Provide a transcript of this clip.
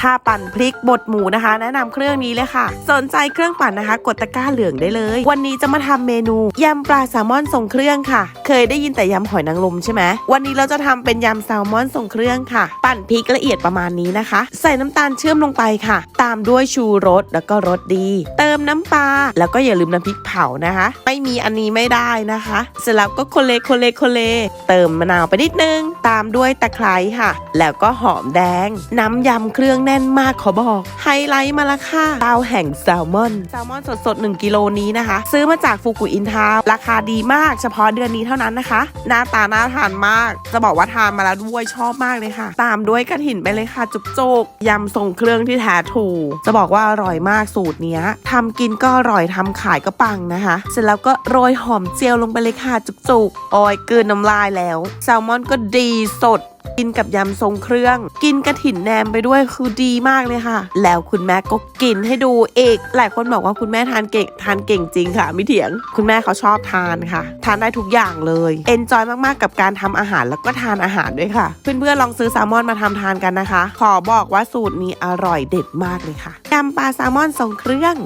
ถ้าปั่นพริกบดหมูนะคะ แนะนำเครื่องนี้เลยค่ะ สนใจเครื่องปั่นนะคะ กดตะกร้าเหลืองได้เลย วันนี้จะมาทำเมนูยำปลาแซลมอนทรงเครื่องค่ะ เคยได้ยินแต่ยำหอยนางรมใช่ไหมวันนี้เราจะทำเป็นยำแซลมอนทรงเครื่องค่ะ ปั่นพริกละเอียดประมาณนี้นะคะ ใส่น้ำตาลเชื่อมลงไปค่ะ ตามด้วยชูรสแล้วก็รสดี เติมน้ำปลาแล้วก็อย่าลืมน้ำพริกเผานะคะ ไม่มีอันนี้ไม่ได้นะคะ เสร็จแล้วก็โคเลโคเลโคเลเติมมะนาวไปนิดนึง ตามด้วยตะไคร้ค่ะ แล้วก็หอมแดง น้ำยำเครื่องแน่นมากขอบอก ไฮไลท์มาละค่ะเตาแห่งแซลมอน แซลมอนสดๆ 1 กิโลนี้นะคะ ซื้อมาจากฟูกุอินทาวราคาดีมากเฉพาะเดือนนี้เท่านั้นนะคะ หน้าตาน่าทานมาก จะบอกว่าทานมาแล้วด้วยชอบมากเลยค่ะ ตามด้วยกระถิ่นไปเลยค่ะ จุกโจกยำส่งเครื่องที่แท้ถูกจะบอกว่าอร่อยมากสูตรเนี้ยทำกินก็อร่อยทำขายก็ปังนะคะ เสร็จแล้วก็โรยหอมเจียวลงไปเลยค่ะจุกจุกๆโอ้ยกลืนน้ำลายแล้ว แซลมอนก็ดีสดกินกับยำทรงเครื่อง กินกระถิ่นแหนมไปด้วยคือดีมากเลยค่ะ แล้วคุณแม่ก็กินให้ดูเอกหลายคนบอกว่าคุณแม่ทานเก่งทานเก่งจริงค่ะไม่เถียง คุณแม่เขาชอบทานค่ะ ทานได้ทุกอย่างเลยเอนจอยมากๆกับการทำอาหารแล้วก็ทานอาหารด้วยค่ะ เพื่อนๆลองซื้อแซลมอนมาทำทานกันนะคะ ขอบอกว่าสูตรนี้อร่อยเด็ดมากเลยค่ะยำปลาแซลมอนทรงเครื่อง